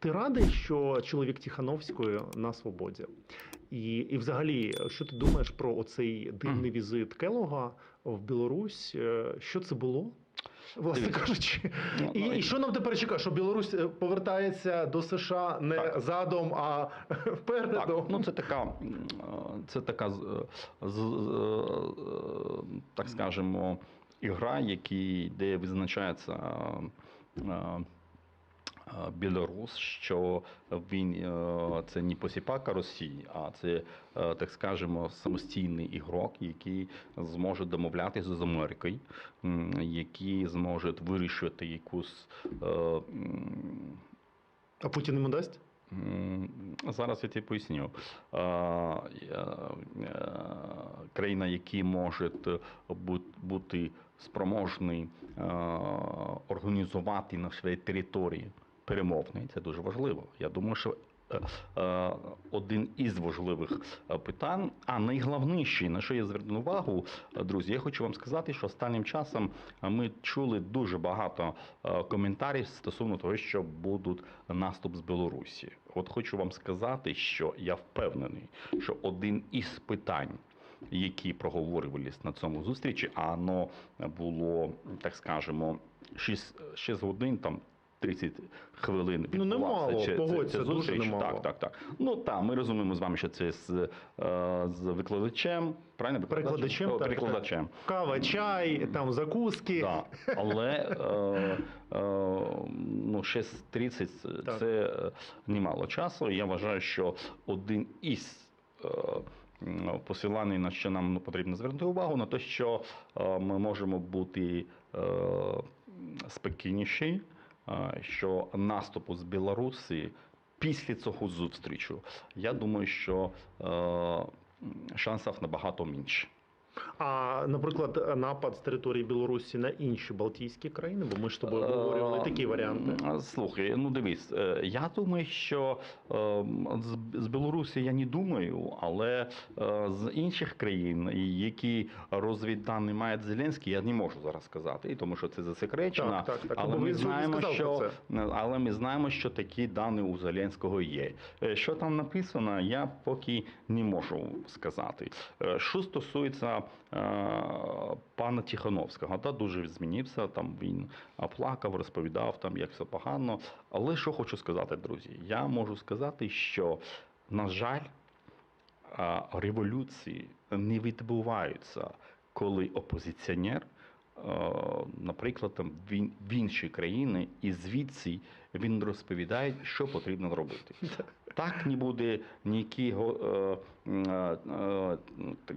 Ти радий, що чоловік Тихановської на свободі? І, і взагалі, що ти думаєш про оцей дивний візит Келога в Білорусь? Е, Що це було? Власне кажучи, Ну, і, ну, і що нам тепер чекає? Що Білорусь е, повертається до США не Так. задом, а впередом? Так, ну це така, е, це така з- з- з- так скажемо, ігра, які, де визначається Білорус, що він е, це не посіпака Росії, а це, е, так скажемо, самостійний ігрок, який зможе домовлятися з Америкою, який зможе вирішувати якусь. е, А Путін йому дасть? Зараз я тобі поясню. Е, е, е, Країна, яка може бути спроможний е, організувати на своїй території перемовний, це дуже важливо. Я думаю, що е, е, один із важливих е, питань, а найголовніший, на що я зверну увагу, друзі, я хочу вам сказати, що останнім часом ми чули дуже багато коментарів стосовно того, що будуть наступ з Білорусі. От хочу вам сказати, що я впевнений, що один із питань. Які проговорювалися на цьому зустрічі, а воно було, так скажемо, 6, 6 годин там 30 хвилин. Ну, немало, ця- погодься, ця дуже немало. Так, так, так. Ну так, ми розуміємо з вами, що це з, е, з викладачем, правильно? Перекладачем, так, перекладачем. Кава, чай, там закуски. Да. Але е, е, ну, 6.30 Так. це е, немало часу. Я вважаю, що один із е, м, посилань, на що нам ну, потрібно звернути увагу, на те, що е, ми можемо бути е, спокійніші, що наступу з Білорусі після цього зустрічу, я думаю, що е, шансів набагато менше. А, наприклад, напад з території Білорусі на інші Балтійські країни, бо ми ж тобою обговорювали такі варіанти. Е, Слухай, ну дивись, е, я думаю, що е, з- Білорусі я не думаю, але е, з інших країн, які розвіддані мають Зеленський, я не можу зараз сказати, тому що це засекречено. Так, так, так. Але ми знаємо, що але ми знаємо, що такі дані у Зеленського є. Е, Що там написано, я поки не можу сказати. Е, Що стосується е, пана Тихановського, та дуже змінився. Там він плакав, розповідав там, як все погано. Але що хочу сказати, друзі, я можу сказати, що на жаль, революції не відбуваються, коли опозиціонер. е, Наприклад, там він в інші країни, і звідси він розповідає, що потрібно робити. Так не буде ніякого, е, е, е,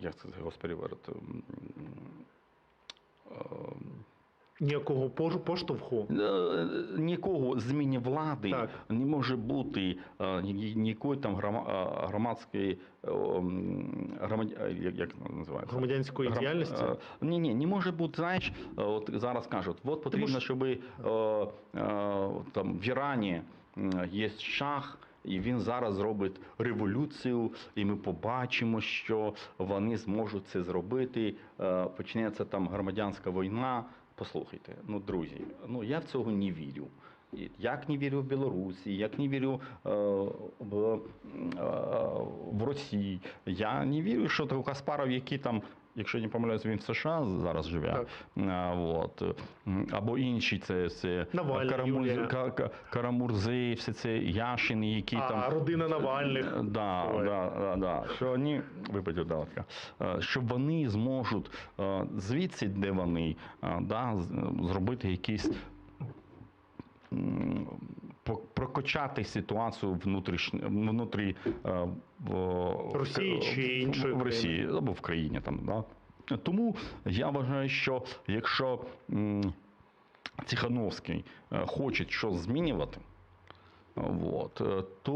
як це господи, Ніякого поштовху. Нікого зміни влади Так. не може бути ніякої там громадської е, як, називається? Громадянської Гром- діяльності? Ні, ні, не може бути. Знаєш, от зараз кажуть, от потрібно, що- щоб там в Ірані є шах. І він зараз зробить революцію, і ми побачимо, що вони зможуть це зробити. Е, Почнеться там громадянська війна. Послухайте, ну друзі, ну я в цього не вірю. Як не вірю в Білорусі, як не вірю е, в, е, в Росії. Я не вірю, що Каспаров, який там, якщо я не помиляюсь, він в США зараз живе. А, от. Або інші це, це Навальний, Карамурзи, Юлія. Ка- Ка- Карамурзи, все це Яшини, які А там. родина Навальних. Да, Ой. да, да, да. Що вони, вибачте, да, е, що вони зможуть е, звідси, де вони, е, да, зробити якісь. Прокачати ситуацію внутрішньо внутрі е, в Росії в- чи в- іншої в Росії або в країні там. Да. Тому я вважаю, що якщо Тихановський е, хоче щось змінювати, от, е, то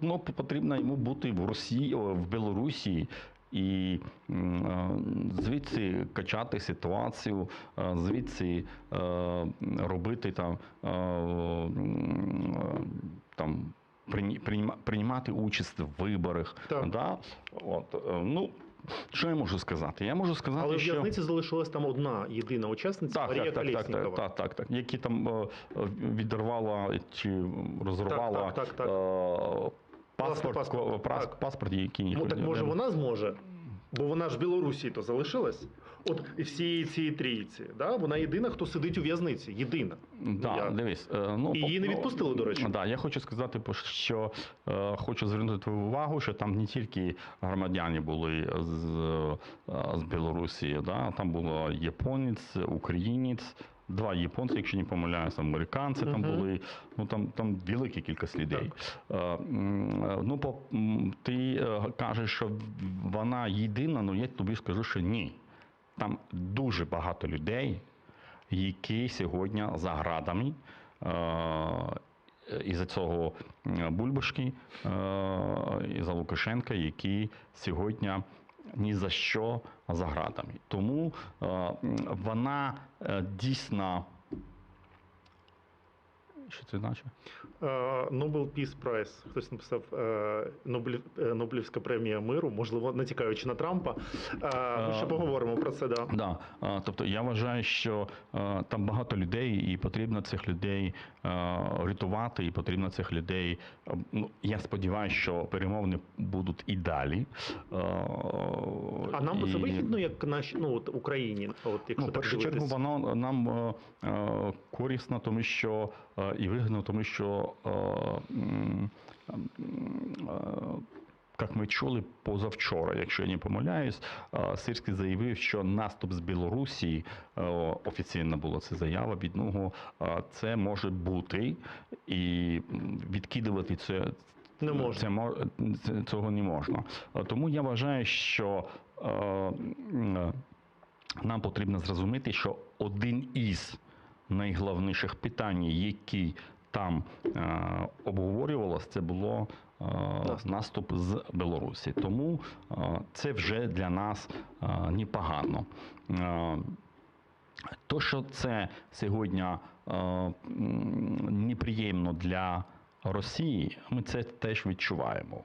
ну, потрібно йому бути в Росії, в Білорусі. І е, звідси качати ситуацію, е, звідси е, робити там, там приймати участь в виборах. Так. Да? От, ну, Що я можу сказати? Я можу сказати, Але в що в'язниці залишилась там одна єдина учасниця так, Марія так, так, так, так, так, так, які там відірвала чи розірвала Так, так, так, так. Паспорт, паспорт, ко- паспорт, який Ну так може вона зможе, бо вона ж в Білорусі то залишилась. От і всі ці трійці, да? вона єдина, хто сидить у в'язниці. Єдина. Да, Я- дивись, е, ну, І її не ну, відпустили, до речі. Да, я хочу сказати, що е, хочу звернути твою увагу, що там не тільки громадяни були з, е, з Білорусі, да, там було японець, українець. Два японці, якщо не помиляюся, американці там були. Ну там там велика кількість людей. Е, ну, по, ти е, кажеш, що вона єдина, ну я тобі скажу, що ні. Там дуже багато людей, які сьогодні за градами. Е, із-за цього е, Бульбашки, і за Лукашенка, які сьогодні ні за що за градами. Тому е, вона е, дійсно. Що це значить? Е, Nobel Peace Prize. Хтось написав е, е, Нобелівська премія миру, можливо, натякаючи на Трампа. Е, Ми ще поговоримо про це. Да. Да, тобто я вважаю, що там багато людей, і потрібно цих людей рятувати, і потрібно цих людей. Ну я сподіваюся, що перемовини будуть і далі. А нам і- це вигідно, як наші ну от Україні. От якщо Ну, в першу чергу, воно нам корисно, тому що е, і вигідно, тому що. Е, е, як ми чули позавчора, якщо я не помиляюсь, Сирський заявив, що наступ з Білорусі офіційна була це заява від нього. Це може бути і відкидувати це. Не можна. Це, це- цього не можна. Тому я вважаю, що е, нам потрібно зрозуміти, що один із найголовніших питань, які там е, обговорювалося, це було е, Наступ. з Білорусі. Тому е, це вже для нас е, непогано. Е, то, що це сьогодні е, неприємно для Росії, ми це теж відчуваємо.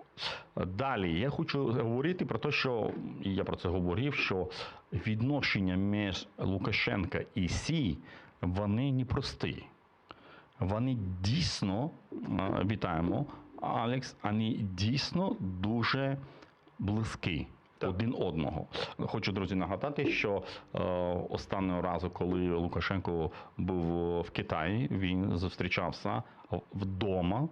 Далі я хочу говорити про те, що і я про це говорив, що відношення між Лукашенка і Сі вони непрості. Вони дійсно е, вітаємо, Алекс, вони дійсно дуже близькі Так. один одного. Хочу, друзі, нагадати, що е, останнього разу, коли Лукашенко був в Китаї, він зустрічався вдома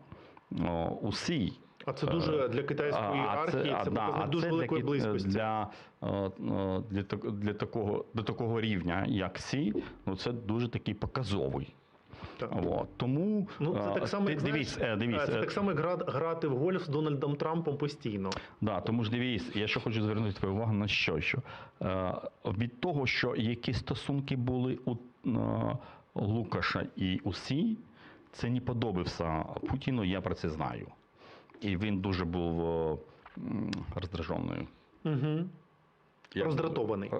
е, у Сі. А це дуже для китайської архії. Це, показник дуже великої для, близькості. Для, е, е, для, для такого, до такого рівня, як Сі, ну це дуже такий показовий. Так. От. Тому Ну, це е, так само, ти знаєш, дивись, е, це так само, як гра- грати в гольф з Дональдом Трампом постійно. Да, тому ж дивись, я ще хочу звернути твою увагу на що. що від того, що які стосунки були у Лукаша і у Сі, це не подобався Путіну, я про це знаю. І він дуже був е, м, роздраженою. Угу. Роздратований.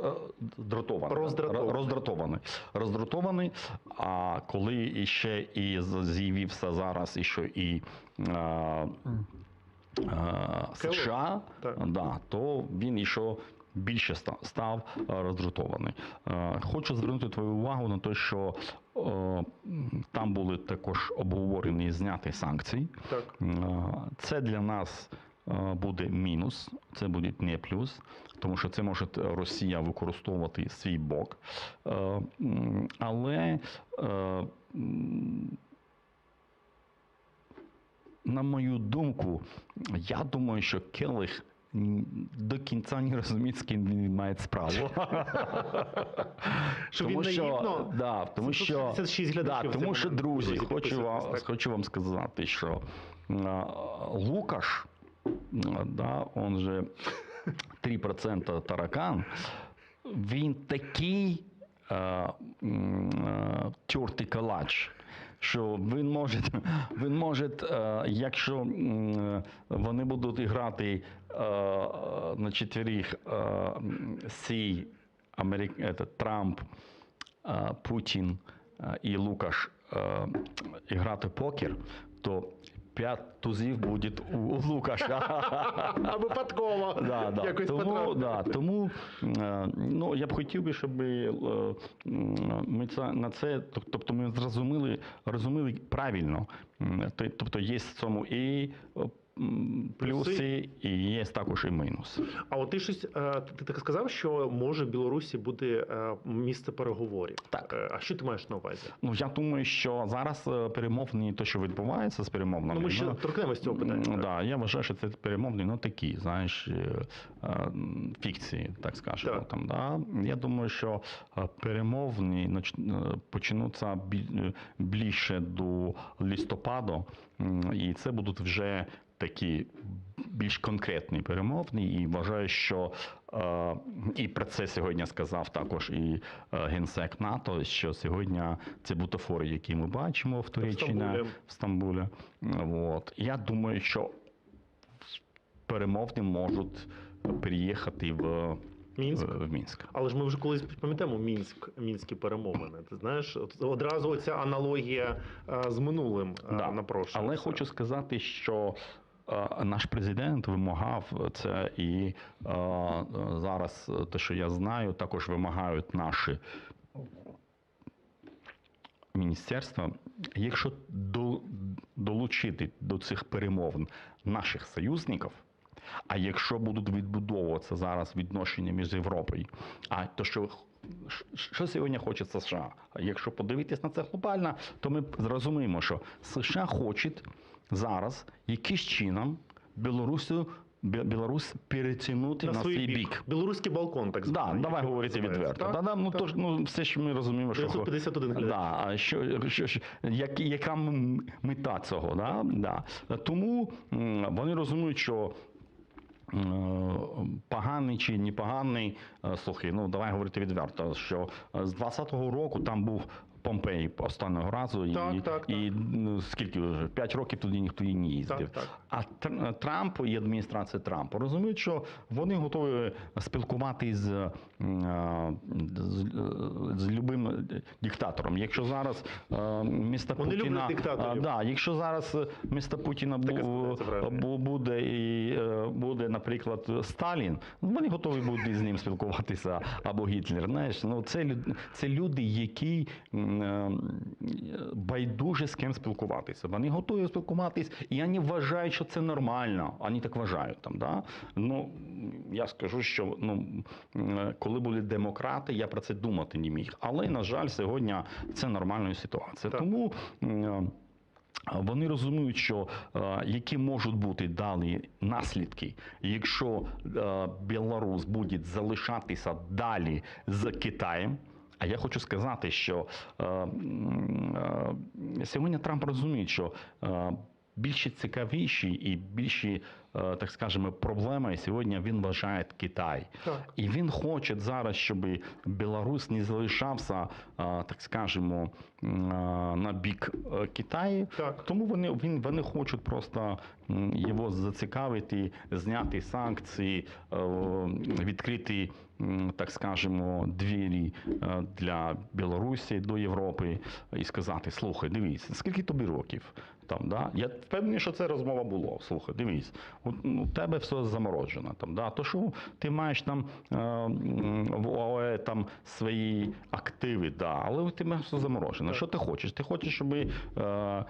Дратований. Роздратований. Роздратований. Роздратований. А коли іще і з'явився зараз що і а, а, США, Так. да, то він іще більше ста- став е, роздратований. Е, Хочу звернути твою увагу на те, що е, там були також обговорені і зняті санкції. Так. Це для нас буде мінус, це буде не плюс, тому що це може Росія використовувати свій бок. Але на мою думку, я думаю, що Келих до кінця не розуміє, з ким він має справу. Що він наївно? да, тому що, 766 да, тому що друзі, хочу вам, хочу вам сказати, що Лукаш, да, он же 3% таракан, він такий а, а, тертий калач. Що він може, він може, е, якщо вони будуть грати е, на четверіх сій Америк, Трамп, е, Путін е, і Лукаш е, грати покер, то п'ять тузів буде у, Лукаша. А випадково. Да, да. Якось тому, да, тому е, ну, я б хотів би, щоб е, ми це, на це, тобто ми зрозуміли, розуміли правильно. Тобто є в цьому і плюси, і є також і мінуси. А от ти щось е, ти так сказав, що може в Білорусі буде е, місце переговорів. Так. Е, А що ти маєш на увазі? Ну я думаю, що зараз перемовні, то що відбувається з перемовними. Ну, ми ще торкнемось цього питання. Ну, да, я вважаю, що це перемовні, ну такі, знаєш, фікції, так скажемо. Так. Там, да. Я думаю, що перемовні почнуться бі- е, ближче до листопаду, і це будуть вже такі більш конкретні перемовні. І вважаю, що е, і про це сьогодні сказав також і е, генсек НАТО, що сьогодні ці бутафори, які ми бачимо в Туреччині, в Стамбулі. От. Я думаю, що перемовні можуть приїхати в, Мінськ. в, Мінськ. Але ж ми вже колись пам'ятаємо Мінськ, мінські перемовини. Ти знаєш, одразу ця аналогія е, з минулим Да. напрошується. Але хочу сказати, що наш президент вимагав це, і е, е, зараз е, те, що я знаю, також вимагають наші міністерства. Якщо долучити до цих перемовин наших союзників, а якщо будуть відбудовуватися зараз відношення між Європою, а то, що що сьогодні хоче США? Якщо подивитись на це глобально, то ми зрозуміємо, що США хочуть зараз якимось чином Білорусю, Білорусь перетягнути на, свій бік. Білоруський балкон, так Да, званий. давай говорити відверто. Так? Да, да, ну, Так. то, ну, все ж ми розуміємо, що 951 глядач. Да, а що, що, що, як, яка мета цього? Да? Да. Тому вони розуміють, що поганий чи непоганий, е, слухай, ну давай говорити відверто, що е, з 20-го року там був Помпей останнього разу, Так, і, так, і ну, скільки вже 5 років туди ніхто і не їздив. Так, так. А Тр- Трамп і адміністрація Трампа розуміють, що вони готові спілкуватися з, з, з, з любим диктатором. Якщо зараз е, місто Вони Путіна люблять да, якщо зараз е, місто Путіна бу, бу- буде і е, буде, наприклад, Сталін, вони готові будуть з ним спілкуватися або Гітлер. Знаєш, ну це це люди, які е, байдуже з ким спілкуватися. Вони готові спілкуватись, і вони вважають, що це нормально. Вони так вважають там. Да? Ну я скажу, що ну коли були демократи, я про це думати не міг. Але на жаль, сьогодні це нормальна ситуація. Так. Тому. вони розуміють, що е, які можуть бути далі наслідки, якщо е, Білорусь буде залишатися далі з Китаєм. А я хочу сказати, що е, е, сьогодні Трамп розуміє, що е, більше цікавіші і більші, е, так скажемо, проблеми сьогодні він вважає Китай. Так. І він хоче зараз, щоб Білорусь не залишався, е, так скажемо, е, на бік Китаю. Так. Тому вони, він, вони хочуть просто його зацікавити, зняти санкції, відкрити, так скажемо, двері для Білорусі до Європи і сказати: слухай, дивись, скільки тобі років? Там, да? Я впевнений, що це розмова було. Слухай, дивись, у, у тебе все заморожено. Там, да? То, що ти маєш там е, в ОАЕ там свої активи, да, але у тебе все заморожено. Що ти хочеш? Ти хочеш, щоб е,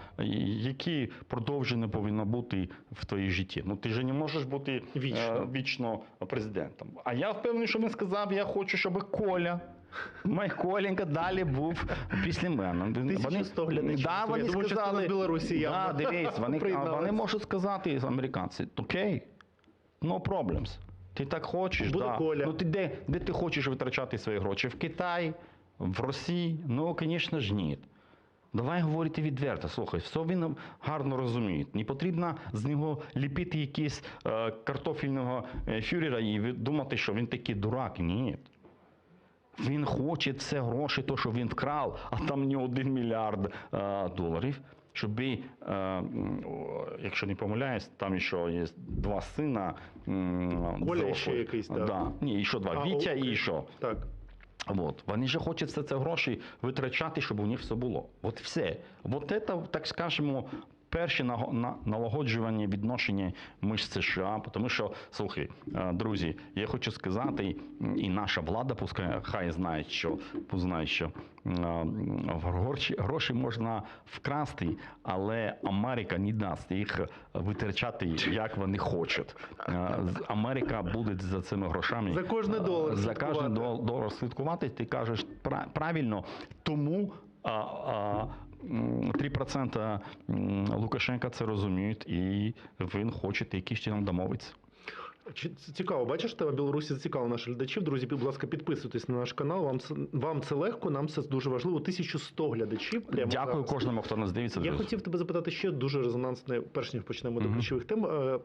які продовження повинно бути в твоїй житті? Ну ти ж не можеш бути Вічно. е, вічно президентом. А я впевнений, що він сказав, я хочу, щоб Коля. Мій далі був після мене. 1100 глядачів. Да, Я вони думаю, частина сказали, з Білорусі да, явно дивись, вони, приєдналась. вони можуть сказати американці, окей, no problems. Ти так хочеш, Буде да. Коля. Ну ти де, де ти хочеш витрачати свої гроші? В Китаї, в Росії? Ну, звісно ж, ні. Давай говорити відверто. Слухай, все він гарно розуміє. Не потрібно з нього ліпити якийсь е, картофельного е, фюрера і ви- думати, що він такий дурак. Ні. Він хоче це гроші, то, що він вкрав, а там не один мільярд е, доларів. Щоб, е, м, якщо не помиляюсь, там ще є два сина. м, Коля ще якийсь, так? Да. Ні, і що два. А, Вітя окей. і що. Так. От. Вони же хочуть все це гроші витрачати, щоб у них все було. От все. От це, так скажемо, перші наго- на- налагоджування відношення між США, тому що слухай, е, друзі, я хочу сказати, і наша влада пускай хай знає, що знає, що е, гроші, гроші можна вкрасти, але Америка не дасть їх витрачати, як вони хочуть. Е, Америка буде за цими грошами За кожний долар за кожен долар слідкувати. Ти кажеш пра- правильно, тому. А, а, 3% Лукашенка це розуміють, і він хоче якийсь чином домовитися. Цікаво, бачиш, тебе Білорусі зацікавила наших глядачів. Друзі, будь ласка, підписуйтесь на наш канал. Вам це вам це легко, нам це дуже важливо. 1100 глядачів. Прямо Дякую зараз. кожному, хто нас дивиться. Я друзі. хотів тебе запитати ще дуже резонансне, перш ніж почнемо до ключових тем. Е,